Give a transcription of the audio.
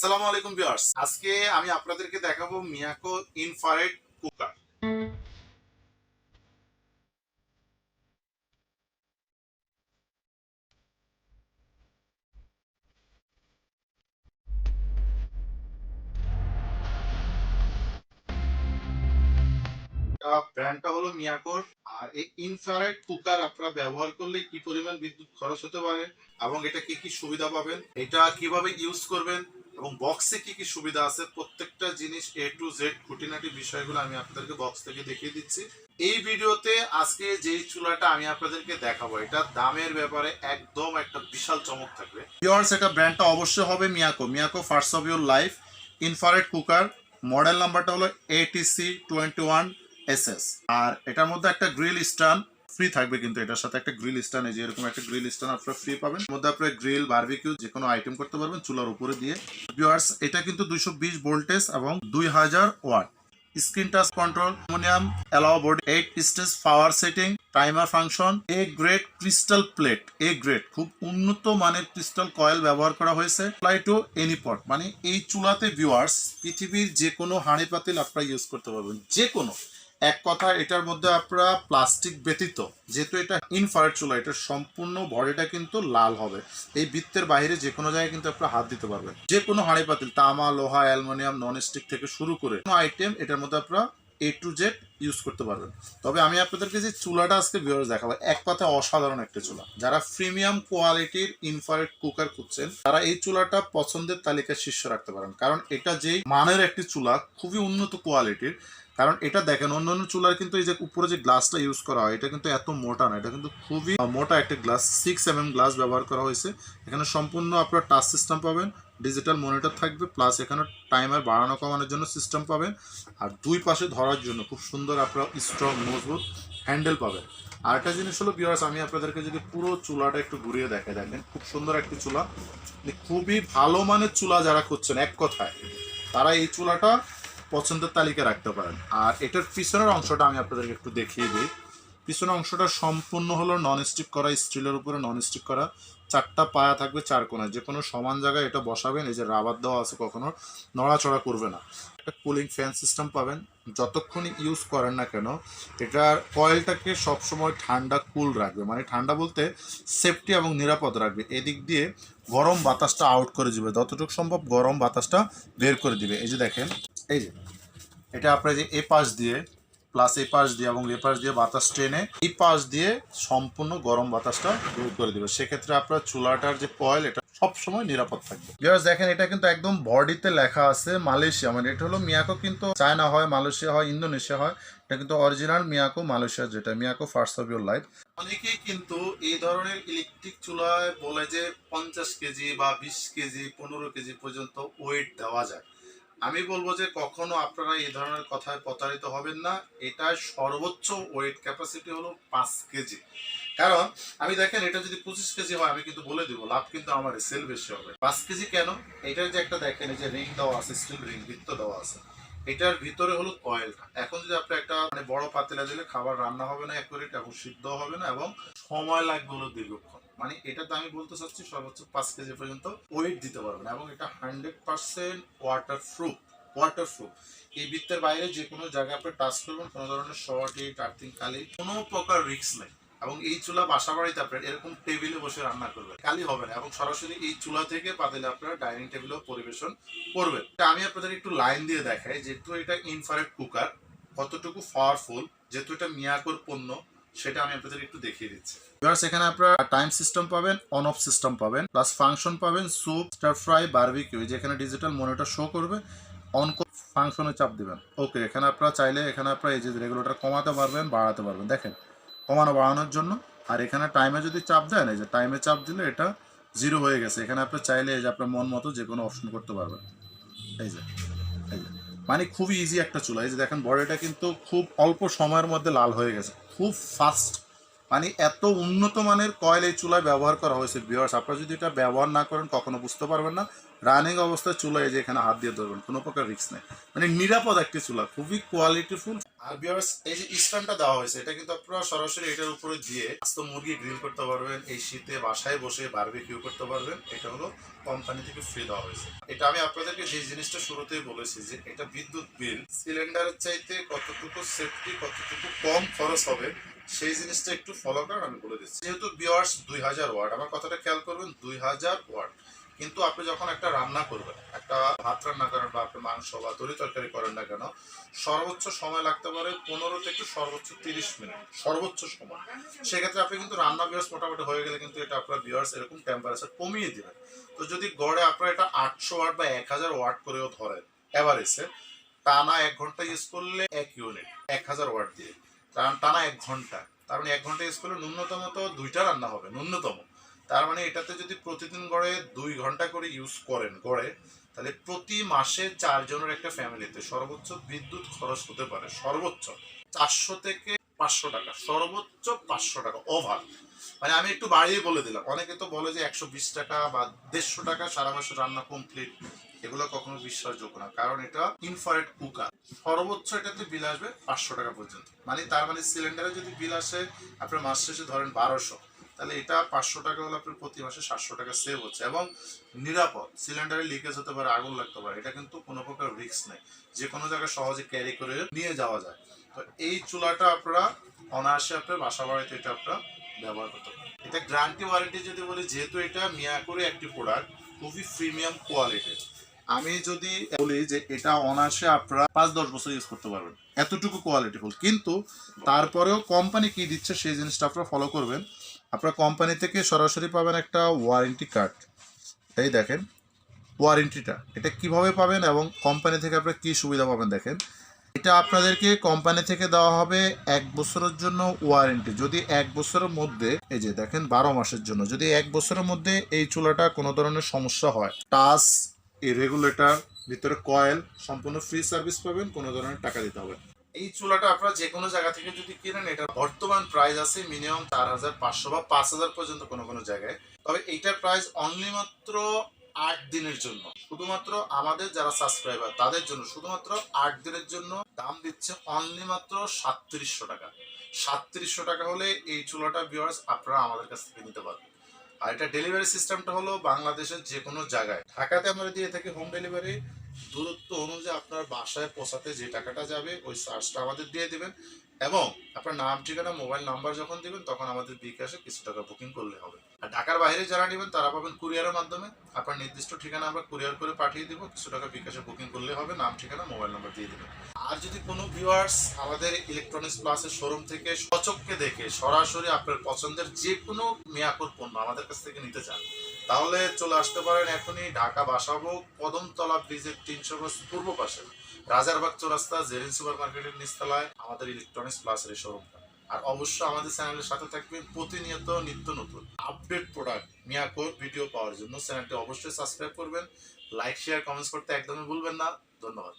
আসসালামু আলাইকুম ভিউয়ার্স। আজকে আমি আপনাদেরকে দেখাবো মিয়াকো ইনফ্রারেড কুকার। ব্র্যান্ডটা হলো মিয়াকোর। আর এই ইনফ্রারেড কুকার আপনারা ব্যবহার করলে কি পরিমাণ বিদ্যুৎ খরচ হতে পারে এবং এটা কি কি সুবিধা পাবেন, এটা কীভাবে ইউজ করবেন এবং বক্সে কি কি সুবিধা আছে, প্রত্যেকটা জিনিস এ টু জেড খুঁটিনাটি বিষয়গুলো আমি আপনাদেরকে বক্স থেকে দেখিয়ে দিচ্ছি। এই ভিডিওতে আজকে যেই চুলাটা আমি আপনাদেরকে দেখাবো, এটা দামের ব্যাপারে একদম একটা বিশাল চমক থাকবে। ভিউয়ার্স এটা ব্র্যান্ডটা অবশ্যই হবে Miyako Miyako first of your life infrared cooker model নাম্বারটা হলো ATC twenty one S S আর এটার মধ্যে একটা গ্রিল স্ট্যান্ড ফ্রি থাকবে কিন্তু এটার সাথে একটা গ্রিল স্ট্যান্ড এই যে এরকম একটা গ্রিল স্ট্যান্ড আপনারা ফ্রি পাবেন। মধ্যে আপনারা গ্রিল বারবিকিউ যে কোনো আইটেম করতে পারবেন চুলার উপরে দিয়ে। ভিউয়ার্স এটা কিন্তু দুইশো বিশ ভোল্টেজ এবং দুই হাজার watt screen touch control aluminium alloy board eight stage power setting timer function A grade crystal plate A grade খুব উন্নত মানের ক্রিস্টাল কয়েল ব্যবহার করা হয়েছে। ফ্লাই টু এনি পট মানে এই চুলাতে ভিউয়ার্স পৃথিবীর যে কোনো হাঁড়ি পাতিল আপনারা ইউজ করতে পারবেন। যে কোনো। এক কথা এটার মধ্যে আপনারা প্লাস্টিক ব্যতীত, যেহেতু এটা ইনফ্রারেড চুলা, এটার সম্পূর্ণ বডিটা কিন্তু লাল হবে। এই বৃত্তের বাইরে যে কোনো জায়গায় কিন্তু আপনারা হাত দিতে পারবেন। যে কোনো হাঁড়ি পাতিল, তামা, লোহা, অ্যালুমিনিয়াম নন স্টিক থেকে শুরু করে কোনো আইটেম এটার মধ্যে আপনারা এ টু জেড ইউজ করতে পারবেন। তবে আমি আপনাদেরকে যে চুলাটা আজকে ভিউয়ার্স দেখাবো, এক কথায় অসাধারণ একটা চুলা। যারা প্রিমিয়াম কোয়ালিটির ইনফ্রারেড কুকার খুঁজছেন, তারা এই চুলাটা পছন্দের তালিকায় শীর্ষে রাখতে পারেন। কারণ এটা যেই মানের একটি চুলা, খুবই উন্নত কোয়ালিটির কারণ এটা দেখেন, অন্য অন্য চুলার কিন্তু এই যে উপরে যে গ্লাসটা ইউজ করা হয়, এটা কিন্তু এত মোটা না, এটা কিন্তু খুবই মোটা একটা গ্লাস সিক্স এম গ্লাস ব্যবহার করা হয়েছে। এখানে সম্পূর্ণ আপনার টাচ সিস্টেম পাবেন ডিজিটাল মনিটর থাকবে প্লাস এখানে টাইমার বাড়ানো, কমানোর জন্য সিস্টেম পাবেন। আর দুই পাশে ধরার জন্য খুব সুন্দর আপনার স্ট্রং মজবুত হ্যান্ডেল পাবেন। আর একটা জিনিস হলো বিয়ার্স আমি আপনাদেরকে যদি পুরো চুলাটা একটু ঘুরিয়ে দেখে দেখেন, খুব সুন্দর একটি চুলা। মানে খুবই ভালো মানের চুলা যারা খুঁজছেন, এক কথায়, তারা এই চুলাটা পছন্দের তালিকা রাখতে পারেন। আর এটার পিছনের অংশটা আমি আপনাদেরকে একটু দেখিয়ে দিই। পিছনের অংশটা সম্পূর্ণ হলো নন স্টিক করা, স্টিলের উপরে নন স্টিক করা। চারটা পায়া থাকবে চার কোনায়। যে কোনো সমান জায়গায় এটা বসাবেন, এই যে রাবার দেওয়া আছে কখনো, নড়াচড়া করবে না। একটা কুলিং ফ্যান সিস্টেম পাবেন। যতক্ষণই ইউজ করেন না কেন, এটার কয়েলটাকে সবসময় ঠান্ডা কুল রাখবে। মানে ঠান্ডা বলতে সেফটি এবং নিরাপদ রাখবে। এদিক দিয়ে গরম বাতাসটা আউট করে দিবে। যতটুকু সম্ভব গরম বাতাসটা বের করে দিবে। এই যে দেখেন এই যে, এটা আপনার যে এ পাশ দিয়ে প্লাস এ পাশ দিয়ে এবং এ পাশ দিয়ে বাতাস টেনে, এই পাশ দিয়ে সম্পূর্ণ গরম বাতাসটা দূর করে দেবে। সেক্ষেত্রে আপনার চুলাটার যে কয়েল এটা সবসময় নিরাপদ থাকবে। দেখেন, এটা কিন্তু একদম বডিতে লেখা আছে মালয়েশিয়া। মানে এটা হলো মিয়াকো কিন্তু চায়না হয়, মালয়েশিয়া হয়, ইন্দোনেশিয়া হয়। এটা কিন্তু অরিজিনাল মিয়াকো মালয়েশিয়া যেটা, Miyako first of your life অনেকেই কিন্তু এই ধরনের ইলেকট্রিক চুলায় বলে যে পঞ্চাশ কেজি বা বিশ কেজি, পনেরো কেজি পর্যন্ত ওয়েট দেওয়া যায়। আমি বলব যে কখনো আপনারা এই ধরনের কথায় প্রতারিত হবেন না। এটা সর্বোচ্চ ওয়েট ক্যাপাসিটি হলো পাঁচ কেজি। কারণ আমি দেখেন, এটা যদি পঁচিশ কেজি হয়, আমি কিন্তু বলে দিব, লাভ কিন্তু আমার সেল বেশি হবে। পাঁচ কেজি কেন? এটার যে একটা দেখেন যে রিং দেওয়া আছে স্টিল রিং বৃত্ত দেওয়া আছে, এটার ভিতরে হলো কয়েলটা এখন যদি আপনি একটা মানে বড় পাতিলা দিলে খাবার রান্না হবে না অ্যাকুরেট এবং সিদ্ধ হবে না, এবং সময় লাগবে হলো দীর্ঘক্ষণ। মানে এটাতে আমি বলতে চাচ্ছি সর্বোচ্চ পাঁচ কেজি পর্যন্ত ওয়েট দিতে পারবেন এবং এটা hundred percent waterproof waterproof এই বৃত্তের বাইরে যে কোনো জায়গায় আপনি টাচ করবেন, কোনো ধরনের শর্ট আর্থিং কালি, কোনো প্রকার রিস্ক নেই। এবং এই চুলা বাসা বাড়িতে আপনার এরকম টেবিলে বসে রান্না করবেন, কালি হবে না। এবং সরাসরি এই চুলা থেকে পাতিলে আপনারা ডাইনিং টেবিলেও পরিবেশন করবেন। তা আমি আপনাদের একটু লাইন দিয়ে দেখাই, যেহেতু এটা ইনফারেট কুকার কতটুকু পাওয়ারফুল যেহেতু এটা মিয়াকোর পণ্য সেটা আমি আপনাদের একটু দেখিয়ে দিচ্ছি। ভিউয়ার্স এখানে আপনারা টাইম সিস্টেম পাবেন অন অফ সিস্টেম পাবেন প্লাস ফাংশন পাবেন স্যুপ স্টার ফ্রাই বারবিকিউ যেখানে ডিজিটাল মনিটর শো করবে অন ফাংশনে চাপ দিবেন। ওকে এখানে আপনারা চাইলে, এখানে আপনারা এই যে রেগুলেটর কমাতে পারবেন, বাড়াতে পারবেন। দেখেন, কমানো বাড়ানোর জন্য, আর এখানে টাইমে যদি চাপ দেন, এই যে টাইমে চাপ দিলে এটা জিরো হয়ে গেছে। এখানে আপনি চাইলে এই যে আপনার মন মতো যে কোনো অপশন করতে পারবেন। এই যে এই যে মানে খুবই ইজি একটা চুলা। এই যে দেখেন, বডিটা কিন্তু খুব অল্প সময়ের মধ্যে লাল হয়ে গেছে। খুব ফাস্ট মানে এত উন্নত মানের কয়েল এই চুলায় ব্যবহার করা হয়েছে বিয়ার্স আপনারা যদি এটা ব্যবহার না করেন, কখনো বুঝতে পারবেন না। রানিং অবস্থায় চুলায় যে এখানে হাত দিয়ে ধরবেন, কোনো প্রকার রিস্ক নেই। মানে নিরাপদ একটি চুলা, খুবই কোয়ালিটিফুল আর বিয়ার্স এই যে স্ট্যান্ডটা দেওয়া হয়েছে, এটা কিন্তু আপনারা সরাসরি এটার উপরে দিয়ে আস্ত মুরগি গ্রিল করতে পারবেন, এই শীতে বাসায় বসে বারবিকিউ করতে পারবেন, এটা হলো কোম্পানি থেকে ফ্রি দেওয়া হয়েছে। এটা আমি আপনাদেরকে যে জিনিসটা শুরুতেই বলেছি যে এটা বিদ্যুৎ বিল সিলিন্ডারের চাইতে কতটুকু সেফটি কতটুকু কম খরচ হবে, সেই জিনিসটা একটু ফলো করেন আমি বলে দিচ্ছি। যেহেতু বিয়ার্স দুই হাজার ওয়াট, আমার কথাটা খেয়াল করবেন, দুই হাজার ওয়াট। কিন্তু আপনি যখন একটা রান্না করবেন, একটা ভাত রান্না করেন বা আপনি মাংস বা তরি তরকারি করেন না কেন, সর্বোচ্চ সময় লাগতে পারে পনেরো থেকে সর্বোচ্চ তিরিশ মিনিট, সর্বোচ্চ সময়। সেক্ষেত্রে আপনি কিন্তু রান্না বিয়ার্স মোটামুটি হয়ে গেলে কিন্তু এটা আপনার বিয়ার্স এরকম টেম্পারেচার কমিয়ে দিবেন। তো যদি গড়ে আপনার এটা আটশো ওয়াট বা এক হাজার ওয়াট করেও ধরেন এভারেজে টানা এক ঘণ্টা ইউজ করলে এক ইউনিট এক হাজার ওয়াট দিয়ে। কারণ টানা এক ঘণ্টা, তার মানে এক ঘণ্টা ইউজ করলে ন্যূনতম তো দুইটা রান্না হবে, ন্যূনতম। তার মানে এটাতে যদি প্রতিদিন গড়ে দুই ঘণ্টা করে ইউজ করেন, গড়ে, তাহলে প্রতি মাসে চারজনের একটা ফ্যামিলিতে সর্বোচ্চ বিদ্যুৎ খরচ হতে পারে, সর্বোচ্চ। চারশো থেকে পাঁচশো টাকা, সর্বোচ্চ পাঁচশো টাকা ওভার মানে আমি একটু বাড়িয়ে বলে দিলাম। অনেকে তো বলে যে একশো বিশ টাকা বা দেড়শো টাকা সারা মাসে রান্না কমপ্লিট এগুলো কখনো বিশ্বাসযোগ্য না। কারণ এটা ইনফারেট কুকার সর্বোচ্চ এটাতে বিল আসবে পাঁচশো টাকা পর্যন্ত। মানে তার মানে সিলিন্ডারে যদি বিল আসে, আপনার মাস শেষে ধরেন বারোশো। তাহলে এটা পাঁচশো টাকা হলে আপনার প্রতি মাসে সাতশো টাকা সেভ হচ্ছে এবং নিরাপদ সিলিন্ডারে লিকেজ হতে পারে, আগুন লাগতে পারে, এটা কিন্তু কোনো প্রকার রিস্ক নেই। যে কোনো জায়গায় সহজে ক্যারি করে নিয়ে যাওয়া যায়। তো এই চুলাটা আপনারা অনায়াসে আপনার বাসা বাড়িতে এটা আপনারা ব্যবহার করতে পারেন। এটা গ্রান্টি ওয়ারেন্টি যদি বলি, যেহেতু এটা মিয়াকোরে একটি প্রোডাক্ট খুবই প্রিমিয়াম কোয়ালিটির আমি যদি বলি যে এটা অনায়াসে আপনারা পাঁচ দশ বছর ইউজ করতে পারবেন। এতটুকু কোয়ালিটিফুল কিন্তু তারপরেও কোম্পানি কি দিচ্ছে সেই জিনিসটা আপনারা ফলো করবেন। আপনারা কোম্পানি থেকে সরাসরি পাবেন একটা ওয়ারেন্টি কার্ড এই দেখেন ওয়ারেন্টিটা এটা কীভাবে পাবেন এবং কোম্পানি থেকে আপনারা কি সুবিধা পাবেন দেখেন। এটা আপনাদেরকে কোম্পানি থেকে দেওয়া হবে এক বছরের জন্য ওয়ারেন্টি যদি এক বছরের মধ্যে, এই যে দেখেন, বারো মাসের জন্য, যদি এক বছরের মধ্যে এই চুলাটা কোনো ধরনের সমস্যা হয়, টাচ এই রেগুলেটর ভিতরে কয়েল সম্পূর্ণ ফ্রি সার্ভিস পাবেন, কোনো ধরনের টাকা দিতে হবে। এই চুলাটা আপনারা যে কোনো জায়গা থেকে যদি কিনেন এটা বর্তমান প্রাইস আছে মিনিমাম চার হাজার পাঁচশো বা পাঁচ হাজার পর্যন্ত কোনো কোনো জায়গায়। তবে এইটার প্রাইস অনলি মাত্র আট দিনের জন্য। শুধুমাত্র আমাদের যারা সাবস্ক্রাইবার তাদের জন্য শুধুমাত্র আট দিনের জন্য দাম দিচ্ছে অনলি মাত্র সাতত্রিশশো টাকা। সাতত্রিশশো টাকা হলে এই চুলাটা ভিউয়ার্স আপনারা আমাদের কাছ থেকে নিতে পারবেন। আর এটা ডেলিভারি সিস্টেমটা হলো বাংলাদেশের যে কোনো জায়গায়। ঢাকাতে আমরা দিয়ে থাকি হোম ডেলিভারি দূরত্ব অনুযায়ী আপনার বাসায় পৌঁছাতে যে টাকাটা যাবে, ওই চার্জটা আমাদের দিয়ে দিবেন এবং আপনার নাম, ঠিকানা মোবাইল নাম্বার যখন দিবেন, তখন আমাদের বিকাশে কিছু টাকা বুকিং করলে হবে। আর ঢাকার বাইরে যারা নেবেন, তারা পাবেন কুরিয়ারের মাধ্যমে। আপনার নির্দিষ্ট ঠিকানা আমরা কুরিয়ার করে পাঠিয়ে দেবো, কিছু টাকা বিকাশে বুকিং করলে হবে, নাম, ঠিকানা মোবাইল নাম্বার দিয়ে দেবেন। আর যদি কোনো ভিউয়ার্স আমাদের ইলেকট্রনিক্স প্লাসের শোরুম থেকে সচককে দেখে, সরাসরি আপনার পছন্দের যে কোনো মেয়াকর পণ্য আমাদের কাছ থেকে নিতে চান তাহলে চলে আসতে পারেন এখনই ঢাকা বাসাবো কদমতলা ব্রিজের তিনশো গজ পূর্ব পাশে। রাজারবাগ চৌরাস্তা, জেরিন সুপার মার্কেটের নিচতলায় আমাদের ইলেকট্রনিক্স প্লাসের শোরুমটা আর অবশ্যই আমাদের চ্যানেলের সাথে থাকবেন প্রতিনিয়ত নিত্য নতুন আপডেট প্রোডাক্ট মিয়াকোর ভিডিও পাওয়ার জন্য। চ্যানেলটি অবশ্যই সাবস্ক্রাইব করবেন লাইক শেয়ার কমেন্টস করতে একদমই ভুলবেন না। ধন্যবাদ।